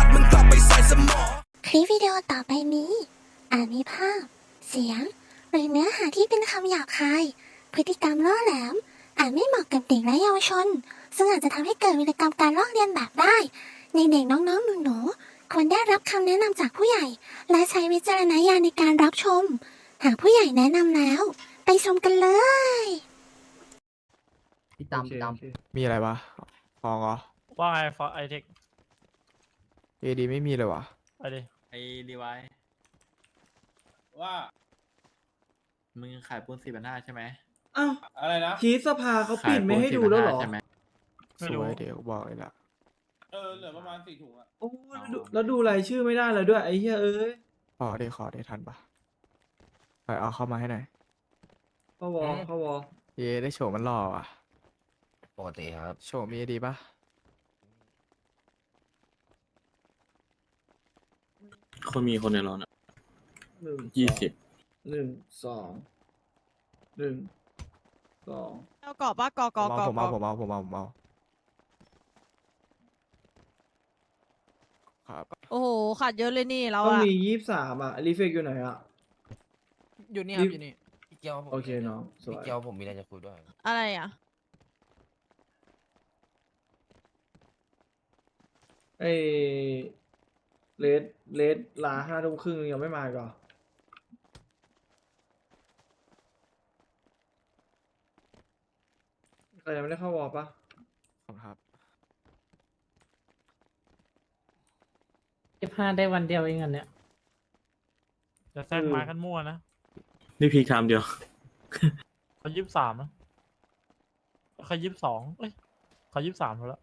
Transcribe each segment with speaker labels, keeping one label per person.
Speaker 1: ัตว์มึงกลับไปใส่สม
Speaker 2: อคลิปวิดีโอต่อไปนี้อาจมีภาพ เสียง หรือเนื้อหาที่เป็นคำหยาบคาย พฤติกรรมล่อแหลม อาจไม่เหมาะกับเด็กและเยาวชน ซึ่งอาจจะทำให้เกิดวิกรรมการลอกเรียนแบบได้ ในเด็กน้องๆหนูหนๆควรได้รับคำแนะนำจากผู้ใหญ่ และใช้วิจารณญาณในการรับชม หากผู้ใหญ่แนะนำแล้ว ไปชมกันเลย
Speaker 3: พี่ตามพี่ตาม
Speaker 4: มีอะไรวะฟองเหรอ
Speaker 5: ว่าไอ้ฟอไอเทค
Speaker 4: เอดีไม่มีเลยวะ
Speaker 5: ไปดิ
Speaker 6: ไอ้รีไวซ์
Speaker 7: ว่า
Speaker 6: มึงขายปูนสี่พันห้าใช่ไหม
Speaker 3: อ้าว
Speaker 7: อะไรนะ
Speaker 3: ชีสภาเขาปิดไม่ให้ดูแล้วเหรอ
Speaker 6: ใช่ไหม
Speaker 5: ไม่
Speaker 4: ส
Speaker 5: รู้
Speaker 4: วยเดี๋ยวบอกเลยละ
Speaker 7: เออเหลือประมาณสี่ถุงอะ
Speaker 3: โอ้แล้วดูแล้วดูรายชื่อไม่ได้เลยด้วย ไอ้เหี้ยเอ้ย
Speaker 4: ขอเดี๋ยวขอเดี๋ยวทันปะไปเอาเข้ามาให้หน่อย
Speaker 3: เข้าวอเข้าวอ
Speaker 4: เย่ได้โฉมมันหล่อว่ะ
Speaker 1: ปกติครับ
Speaker 4: โฉมมีเอดีปะ
Speaker 8: คนมีคนในร้อนอะ
Speaker 3: หนึ่ง
Speaker 8: ยี่สิบ
Speaker 3: หนึ่งสองหนึ่งสอง
Speaker 9: เอากรอบปะกรอบก
Speaker 4: ผ
Speaker 9: รอบ
Speaker 4: ม
Speaker 9: กร
Speaker 4: เอา
Speaker 9: อบ
Speaker 4: ผมเอาผมเอาผมเอาผมเอาครับ
Speaker 9: โอ้โหขาดเยอะเลยนี่เรา
Speaker 3: ต้อง
Speaker 9: อะ
Speaker 3: มียี่สิบสามอะรีเฟกอยู่ไหนอะ
Speaker 9: อยู่นี่ครับอยู่นี่
Speaker 1: พี่เกียวผม
Speaker 3: โอเคน้องสวย
Speaker 1: พี่เกียวผมมีอะไรจะคุยด้วย
Speaker 9: อะไรอะ
Speaker 3: ไอ้ เลดเลดลาห้าทุ่มครึ่งยังไม่มาอีก่อนใครยังไม่ได้เข้าวอปะ
Speaker 4: ขอบคุณครับ
Speaker 10: ยี่ห้าได้วันเดียวเองอันเนี้ย
Speaker 5: จะแทรกมากันมั่วนะ
Speaker 8: นี่พีคไทม์เดียว
Speaker 5: เขายี่สิบสามนะเขายี่สิบสองเอ้ยเขายี่สิบสามแล้ว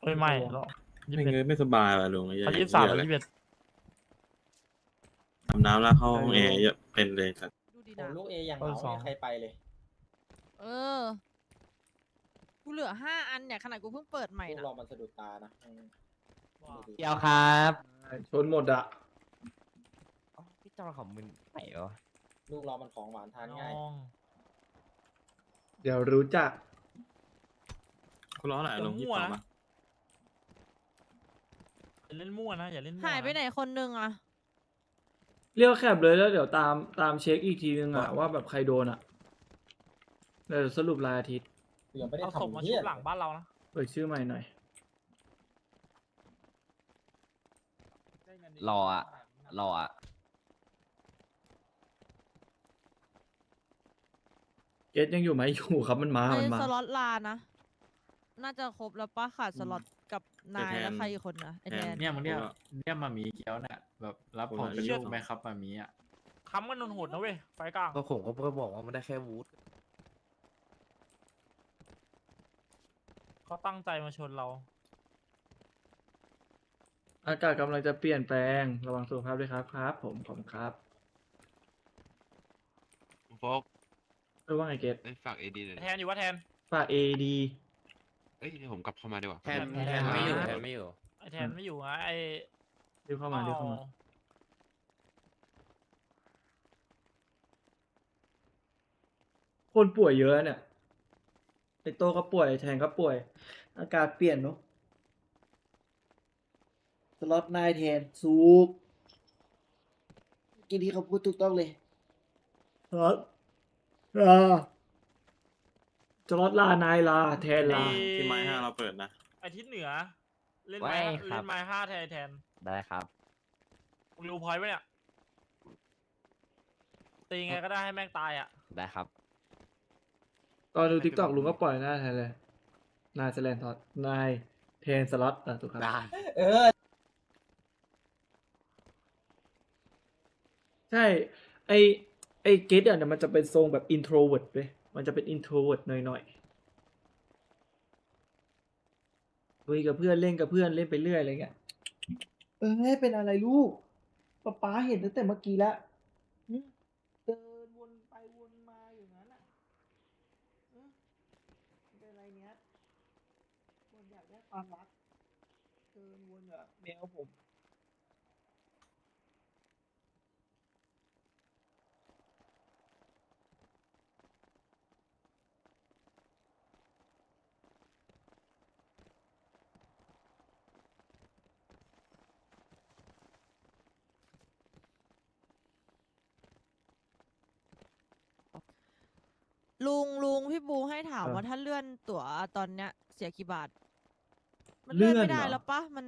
Speaker 5: เอ้ยไม่หรอก ยี่
Speaker 8: ไม่
Speaker 5: สิบ
Speaker 8: เง
Speaker 5: เอ็ด
Speaker 8: ยไม่สบายว่ะลุงไอ้เหี้ย
Speaker 5: เขายี่สิบสาม
Speaker 8: เหี้
Speaker 5: แล้ว
Speaker 8: ย
Speaker 5: ยี่สิบเอ็ด
Speaker 8: ทำน้ำแล้วเข้าห้องแอร์เยอะเป็นเลยสัตว์
Speaker 9: ดูดี
Speaker 7: โอ้
Speaker 9: นะ
Speaker 7: ลูกเออย่างเหงาไม่มีใครไปเลย
Speaker 9: เออ กูเหลือห้าอันเนี่ย ขนาดกูเพิ่งเปิดใหม่
Speaker 7: ลูก
Speaker 9: นะ
Speaker 7: เรามันสะดุดตานะอืมดูดิ
Speaker 10: เดียวครับ
Speaker 3: ชนหมดอะ
Speaker 1: อ๋อพี่เจ้าของมึงไหนวะ
Speaker 7: ลูกเรามันของหวานทาน
Speaker 5: น้
Speaker 7: ง่าย
Speaker 5: อง
Speaker 3: เดี๋ยวรู้จัก
Speaker 8: คุณร้อนอะไรลุงยี่สิบสองปะ
Speaker 5: อย่าเล่นมั่วนะอย่าเล่นมั่ว
Speaker 9: หายไปไหนคนนึงอะ
Speaker 3: เรียกว่าแคบเลยแล้วเดี๋ยวตามตามเช็คอีกทีนึงอะว่าแบบใครโดนอะเดี๋ยวสรุปรายอาทิตย์
Speaker 7: ยังไม่ได้
Speaker 5: เอาศพมา
Speaker 7: ทำ
Speaker 5: ชุ
Speaker 7: เหี้ย
Speaker 5: บหลังบ้านเรานะ
Speaker 3: เปิดชื่อใหม่หน่อย
Speaker 1: รออะรออะ
Speaker 3: เกตยังอยู่ไหมอยู่ครับมันมา
Speaker 9: ไอ้
Speaker 3: มันมา
Speaker 9: สล็อตลานะ น่าจะครบแล้วปะขาดสล็อตกับ นายแล้วใครอีกคนนะไอแทน
Speaker 6: เนี่ยมึงเรียกเรียกมามีเกียวเนี่ยแบบรับผมเป็นลูกไหมครับมามีอะ
Speaker 5: ค้ำกันโหดๆนะเว้ยไฟกลาง
Speaker 1: ก็ผมก็เพิ่งบอกว่ามันได้แค่วูด
Speaker 5: เขาตั้งใจมาชนเรา
Speaker 3: อากาศกำลังจะเปลี่ยนแปลงระวังสุขภาพด้วยครับครับ ผมผมครับ
Speaker 11: โฟก
Speaker 3: เออว่าไงเกต
Speaker 11: เอ้ยฝากเอดีเลย
Speaker 5: แทนอยู่ว่าแทน
Speaker 3: ฝากเอดี
Speaker 11: เอ้ยเดี๋ยวผมกลับเข้ามาดีกว่า
Speaker 1: แทนแทนไม่อยู่แทนไม่อยู่
Speaker 5: ไอแทนไม่อยู่อะไอ
Speaker 3: รีบเข้ามารีบเข้ามา
Speaker 5: อ๋อ
Speaker 3: คนป่วยเยอะเนี่ยไอโตก็ป่วยไอ้แทนก็ป่วย อากาศเปลี่ยนเนาะสล็อตนายแทนสูกกินที่เขาพูดถูกต้องเลยสล็อตลา สล็อตลานายลาแทนลา
Speaker 8: ที่ไม้ห้าเราเปิดนะ
Speaker 5: ไอทิศเหนือ เล่น
Speaker 1: ไว้
Speaker 5: ไม้
Speaker 1: ครั
Speaker 5: เล่
Speaker 1: บ
Speaker 5: นไม้ห้าแทนไอ้แทน
Speaker 1: ได้ครับ
Speaker 5: มึงรู้พอยต์ปะเนี่ยตีไงก็ได้ให้แม่งตายอะ
Speaker 1: ได้ครับ
Speaker 3: ตอนดูทิกตอกลุงก็ปล่อยหน้าแทนเลยนายแสลนทอดนายแทนสล็อตอะถูกครับ
Speaker 1: ได้
Speaker 7: เออ
Speaker 3: ใช่ ไอไอเกตอะเนี่ยมันจะเป็นทรงแบบอินโทรเวิร์ดเว้ย มันจะเป็นอินโทรเวิร์ดหน่อยๆคุยกับเพื่อนเล่นกับเพื่อนเล่นไปเรื่อยอะไรเงี้ยเออไม่เป็นอะไรลูกป๊าป๊าเห็นตั้งแต่เมื่อกี้แล้วเดินวนไปวนมาอย่นั้นอะเป็นอะไรเนี้ยคนอยากได้ความรักเดินวนกับแมวผม
Speaker 9: พี่บูให้ถาม
Speaker 3: เออ
Speaker 9: ว่าถ้าเลื่อนตั๋วตอนเนี้ย เสียกี่บาท มัน
Speaker 3: เลื่
Speaker 9: เลื่
Speaker 3: อ
Speaker 9: อนนไม่ได้
Speaker 3: เหรอ
Speaker 9: แล้วปะมัน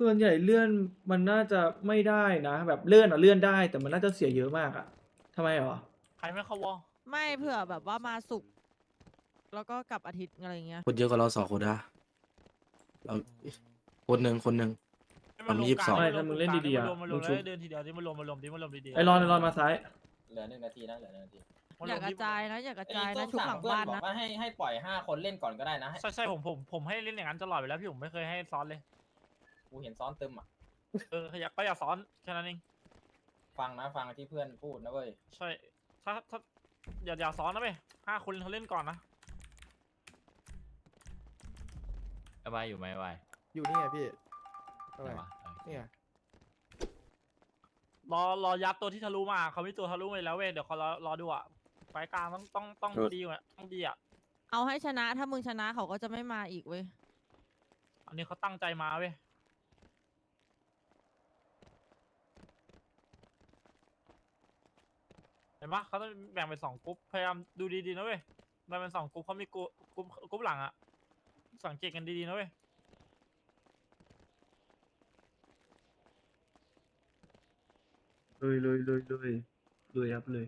Speaker 3: ส่วนใหญ่เลื่อนมันน่าจะไม่ได้นะ แบบเลื่อนอะเลื่อนได้แต่มันน่าจะเสียเยอะมากอะทำไมหรอ
Speaker 5: ใครไม่เข้าวอ
Speaker 9: ไม่เผื่อแบบว่ามาสุกร์แล้วก็กลับอาทิตย์อะไรเงี้ย
Speaker 10: คนเยอะกว่าเราสองคนนะเราคนหนึ่งคนหนึ่งมันมี22
Speaker 3: ไม่ถ้ามึงเล่นดีๆอะ
Speaker 5: มารวม
Speaker 3: มึงชุบ
Speaker 5: เดินทีเดียวที่มารวมมารวมที่มารวมดีๆ
Speaker 3: ไอ้รอนไอ้รอนมาซ้าย
Speaker 7: เหลือหนึ่งนาทีนะเหลือหนึ่งนาที
Speaker 5: ม
Speaker 9: อย่ากระ
Speaker 5: ที่
Speaker 9: จายนะ อย่ากระ
Speaker 7: ไอ้
Speaker 9: จาย
Speaker 7: ต้
Speaker 9: นะ
Speaker 7: น
Speaker 9: ชุบ
Speaker 7: สั่
Speaker 9: หลัง
Speaker 7: เพื่อน
Speaker 9: บ้าน
Speaker 7: บอก
Speaker 9: นะ
Speaker 7: ว่าให้ให้ปล่อยห้าคนเล่นก่อนก็ได้นะให้
Speaker 5: ใช่ใช่ผมผมผมให้เล่นอย่างนั้นตลอดไปแล้วพี่ผมไม่เคยให้ซ้อนเลย
Speaker 7: กูเห็นซ้อนตึมอะ
Speaker 5: เอออยากก็อยากซ้อนแค่นั้นเอง
Speaker 7: ฟังนะฟังที่เพื่อนพูดนะเว้ย
Speaker 5: ใช่ ถ้าถ้าอย่าอย่าซ้อนนะเว้ยห้าคนเขาเล่นก่อนนะ
Speaker 6: ไอ้วายอยู่ไหมไอ้วาย
Speaker 4: อยู่นี่ไงพี่อะ
Speaker 6: ไห
Speaker 4: ไร
Speaker 6: นวะโอเค
Speaker 4: เนี่ย
Speaker 5: รอรอยัดตัวที่ทะลุมาเขามีตัวทะลุมาแล้วเว้ยเดี๋ยวเขารอรอดูอะ ไฟกลางต้องต้องต้องดีกว่าต้องดีอะ
Speaker 9: เอาให้ชนะ ถ้ามึงชนะเขาก็จะไม่มาอีกเว้ย
Speaker 5: อันนี้เขาตั้งใจมาเว้ยเห็นปะเขาต้องแบ่งเป็นสองกรุ๊ปพยายามดูดีๆนะเว้ยแบ่งเป็นสองกรุ๊ปเขามีกรุ๊ปกรุ๊ปกรุ๊ปหลังอะสังเกตกันดีๆนะเว้ย
Speaker 3: เลยเลยเลยเลยเลยครับเลย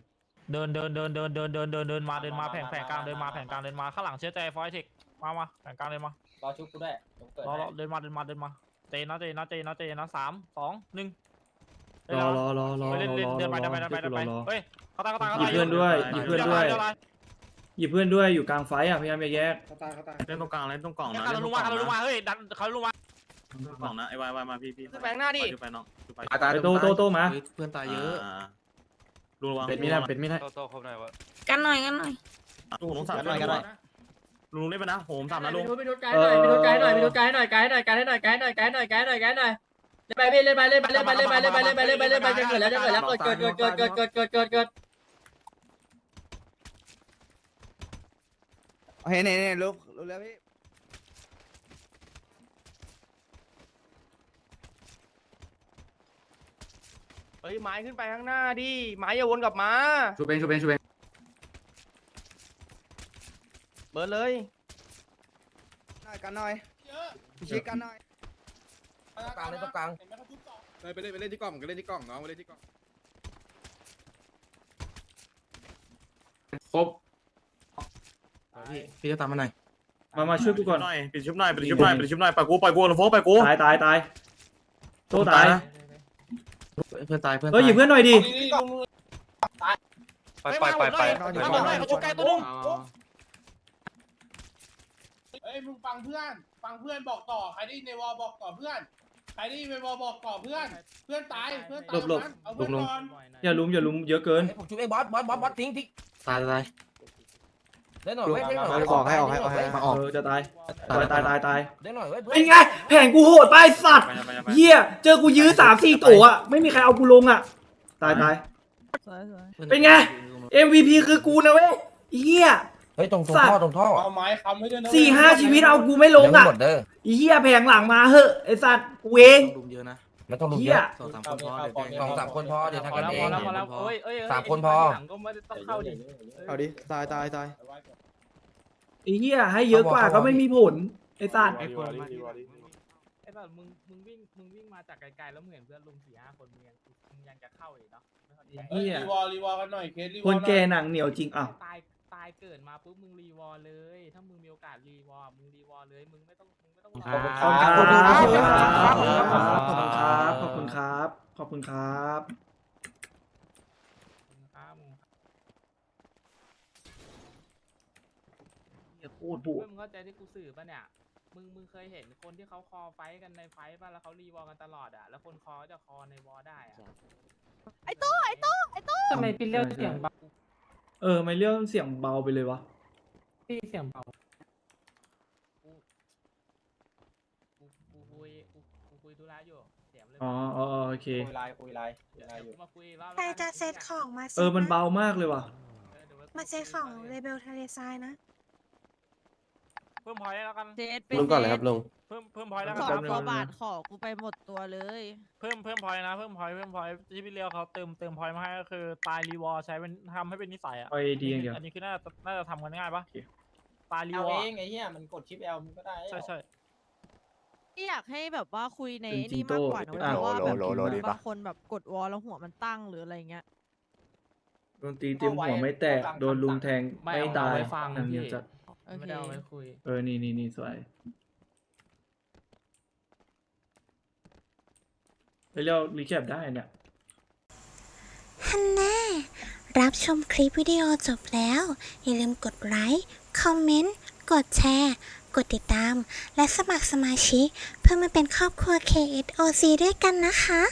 Speaker 5: เดินเดินเดินเดินเดินเดินเดินเดินมาเดินมาแผงแผงกลางเดินมาแผงกลางเดินมาข้างหลังเชื่อใจฟอยเทคมามาแผงกลางเดินมาร
Speaker 7: อชุบกูด้วยเดี๋ยวกูเกิด
Speaker 5: รอรอ
Speaker 7: ให้
Speaker 5: เดินมาเดินมาเดินมาเจนะเจนะเจนะเจนะสามสองหนึ่ง
Speaker 3: รอรอรอรอ
Speaker 5: เฮ้ยเล่น
Speaker 3: รอ
Speaker 5: เล่น
Speaker 3: รอ
Speaker 5: เดินไป
Speaker 3: ร
Speaker 5: เดิ
Speaker 3: อน
Speaker 5: ไปเดินไปเดินไป
Speaker 3: รอ
Speaker 5: เฮ้ยเขาตายเขาตายเขา
Speaker 3: หยิบ
Speaker 5: ตาย
Speaker 3: เพื่อนด้วยหยิบเพื่อนด้วย
Speaker 5: เดี๋อะไร
Speaker 3: หยิบเพื่อนด้วยอยู่กลางไฟอะพยายามอย่าแยก
Speaker 8: เขาตายเขาตายเล่นตรงกลางเล่นตรงกล่อง
Speaker 5: เดี๋ยว
Speaker 8: นะ
Speaker 5: เขาลงมาเขาลงมาเฮ้ยดันเขาลงมา
Speaker 8: ตรงกล่องนะไอ้วายวายมาพี่พี่
Speaker 1: แบงหน้าดิ
Speaker 8: ไปน้องไป
Speaker 10: ตายตาย
Speaker 3: ไปโตโตโตมา
Speaker 10: เฮ้ยเพื่อนตายเยอะ
Speaker 8: ลุงระวัง
Speaker 10: เป็นไม่ได้เป็นไม่ได้
Speaker 11: โตโตครบหน่อยวะ
Speaker 2: กันหน่อยกันหน่อย
Speaker 8: ลุงผมสามลุงลุงเล่นไปนะผมสามนะลุง
Speaker 3: ไปดูไกด์หน่อยไปดูไกด์หน่อยไปดูไกด์
Speaker 1: หน่อยไกด์หน่อยไกด์หน่อยไกด์หน่อยไกด์หน่อยไกด์หน่อยไกด์หน่อยเล่นไปพี่เล่นไปเล่นไปเล่นไปเล่นไปเล่นไปเล่นไปเล่นไปเล่นไปจะเกิดแล้วจะเกิดแล้วเกิดเกิดเกิดเกิดเกิดเกิดเกิดเกิดเกิด
Speaker 4: เห็นเห็นเห็นลุกลุกแล้วพี่
Speaker 1: เฮ้ยไม้ขึ้นไปข้างหน้าดิไม้อย่าวนกลับมา
Speaker 10: ชูเบงชูเบงชูเบง
Speaker 1: เบิร์ดเลย
Speaker 4: กันหน่อยพี่ชิคกันหน่อย
Speaker 10: กลางเลยตรงกลาง
Speaker 8: ไปเล่นไปเล่นที่กล่องไปเล่นที่กล่องน้องไปเล่นที่กล่อง
Speaker 10: ครบพี่พี่จะตามมาหน่อย
Speaker 3: มามาช่วยกูก่อน
Speaker 8: หน่อยปิดชุบหน่อยปิดชุบหน่อยปิดชุบหน่อยปล่อยกูปล่อยกูลงโฟกปล่อยกู
Speaker 3: ตายตายตายโตตาย
Speaker 10: นะ เพื่อนตายเพื่อน
Speaker 3: เฮ้ยหยิบเพื่อนหน่อยดิ
Speaker 11: ไปไปไปไป
Speaker 1: มาบอกหน่อยเขาชุบไกลตัวนึง
Speaker 7: เฮ้ยมึงฟังเพื่อน ฟังเพื่อนบอกต่อ ใครได้ยินในวอลบอกต่อเพื่อน ใครได้ยินในวอลบอกต่อเพื่อน เพื่อนตาย เพื่อนตาย
Speaker 3: หลบ
Speaker 7: เอาเพื่อนก่อน
Speaker 3: อย่าลุมอย่าลุมเยอะเกิน
Speaker 1: ผมชุบไอ้บอสบอสบอสบอสทิ้งทิ้ง
Speaker 10: ตายตาย
Speaker 1: เล่นหน่อยเว้ยเล่นหน่อย
Speaker 4: ออกให้ออกให้ออกให้
Speaker 10: มาออก
Speaker 3: เออจะตาย
Speaker 10: ตาย
Speaker 3: ตายตายตายตาย
Speaker 1: เล่นหน่อยเว้ย
Speaker 3: เป็นไง แผงกูโหดไปสัตว์
Speaker 8: ไปไปไป
Speaker 3: เหี้ยเจอกูยื้อสามสี่ตัวอะไม่มีใครเอากูลงอะตายตาย
Speaker 9: สวยสวย
Speaker 3: เป็นไง MVP คือกูนะเว้ยเหี้ย
Speaker 1: เฮ้ยตรงตรง
Speaker 3: สัตว์
Speaker 1: ท่อตรงท่อ
Speaker 7: เอาไม้ค้ำไว้ด้วยนะ
Speaker 3: สี่ห้าชีวิตเอากูไม่ลง
Speaker 1: ยังไม่
Speaker 3: อะ
Speaker 1: หมดเด้อ
Speaker 3: เหี้ยแผงหลังมาเหอะไอสัตว์กูเอง
Speaker 10: ต้องดุมเยอะนะ
Speaker 1: มันต้องดูเย
Speaker 3: เหี้ย
Speaker 1: อะ
Speaker 10: สองสามคนพอเดี๋ยวแก
Speaker 1: สองสามคนพอเดี๋ยวทำกันเอง
Speaker 5: พอแล้วพอแล้วเอ้ยเอ้ย
Speaker 1: สามคนพอ
Speaker 5: หลังก็ไม่ได้ต้องเข้าดิ
Speaker 4: เอาดิ ตายตายตาย
Speaker 3: ไอ้เหี้ยให้เยอะกว่าก็ไม่มีผลไอสัตว์
Speaker 8: ไอ้คนมาที่
Speaker 5: ไอ้แบบมึงมึงวิ่งมึงวิ่งมาจากไกลๆแล้วมึงเห็นเพื่อนลุมสี่ห้าคนมึงยังมึงยังจะเข้าอีกเนาะไม่เข้าใจ
Speaker 3: เหี้ย
Speaker 7: รีวอลรีวอลกันหน่อยเคสรีวอล
Speaker 3: คน
Speaker 7: หน่อย
Speaker 3: แกหนังเหนียวจริงอะ
Speaker 5: ตายตายเกิดมาปุ๊บมึงรีวอลเลย ถ้ามึงมีโอกาสรีวอลมึงรีวอลเลยมึงไม่ต้องมึงไม่ต้องรอ
Speaker 3: ขอบคุณครับ ขอบคุณครับ ขอบคุณครับ ขอบคุณครับ
Speaker 5: ครับมึง
Speaker 3: เหี้ยโคตรบุ
Speaker 5: เว้ยมึงเข้าใจที่กูสื่อป่ะเนี่ย มึงมึงเคยเห็นคนที่เขาคอไฟท์กันในไฟท์ป่ะแล้วเขารีวอลกันตลอดอะ แล้วคนคอจะคอในวอลได้อะ
Speaker 9: ไอ้โต้ไอ้โต้ไอ้โต้
Speaker 5: ทำไมพี่เลี้ยวเสียงเบา
Speaker 3: เออไม่เรื่องเสียงเบาไปเลยวะ
Speaker 5: พี่เสียงเบากูกูกูคุยกูกูคุยธุระอยู่เสียงเลย
Speaker 3: อ๋ออ๋ออ๋อโอเค
Speaker 7: คุยไลน์คุยไลน์คุย
Speaker 5: เดี๋ยว
Speaker 7: ไลน์อยู่
Speaker 5: กูมาคุยรอบ
Speaker 2: ใครจะเซตของมา
Speaker 3: เออมันเบามากเลยว่ะ
Speaker 5: ออดี๋ยวไว้
Speaker 2: มาเซตของเลเบลทะเลทรายนะ
Speaker 5: เพิ่มพอยต์แล้วกัน
Speaker 9: เจสไป
Speaker 10: ลุงก่อนเลย
Speaker 9: เจ
Speaker 10: ครับลุง
Speaker 5: เพิ่มเพิ่มพอยต์แล้ว
Speaker 9: ส
Speaker 5: กั
Speaker 9: อนง
Speaker 5: ครับ
Speaker 9: ตัวบาทขอกูไปหมดตัวเลย
Speaker 5: เพิ่มเพิ่มพอยต์นะ เพิ่มพอยต์เพิ่มพอยต์ที่พี่เลี้ยวเขาเติมเติมพอยต์มาให้ก็คือตายรีวอร์ใช้เป็นทำให้เป็นนิสัยอะ
Speaker 3: ไปดีอย่างเดียว
Speaker 5: อันนี้คือน่าจะน่าจะทำกันง่ายปะตายรี
Speaker 1: เอา
Speaker 5: วอ
Speaker 1: เอ
Speaker 5: ร์
Speaker 1: งไอ้เหี้ยมันกดชิปเอลมันก็ได้
Speaker 5: ใช่ใช่
Speaker 9: ที่อยากให้แบบว่าคุยใน
Speaker 3: เป็น
Speaker 9: นี่
Speaker 3: จิงโต้
Speaker 9: มากกว่านะเว้ย
Speaker 3: อะ
Speaker 9: เพราะว่าแบบ
Speaker 4: โหลโหลโหลดีปะ
Speaker 9: บางคนแบบกดวอลแล้วหัวมันตั้งหรืออะไรเงี้ย
Speaker 3: โดนตีเต็มหัวไม่แตก โดนลุงแทงไม่ตายหนังเดียวจัด
Speaker 9: โอเค
Speaker 1: ไม่ได้เอาไว้คุย
Speaker 3: เออ นี่นี่นี่สวยไปเรียกรีแคปได้เนี่ย
Speaker 2: ฮันแน่รับชมคลิปวิดีโอจบแล้ว อย่าลืมกดไลค์ คอมเมนต์ กดแชร์ กดติดตาม และสมัครสมาชิก เพื่อมาเป็นครอบครัว KSOC ด้วยกันนะคะ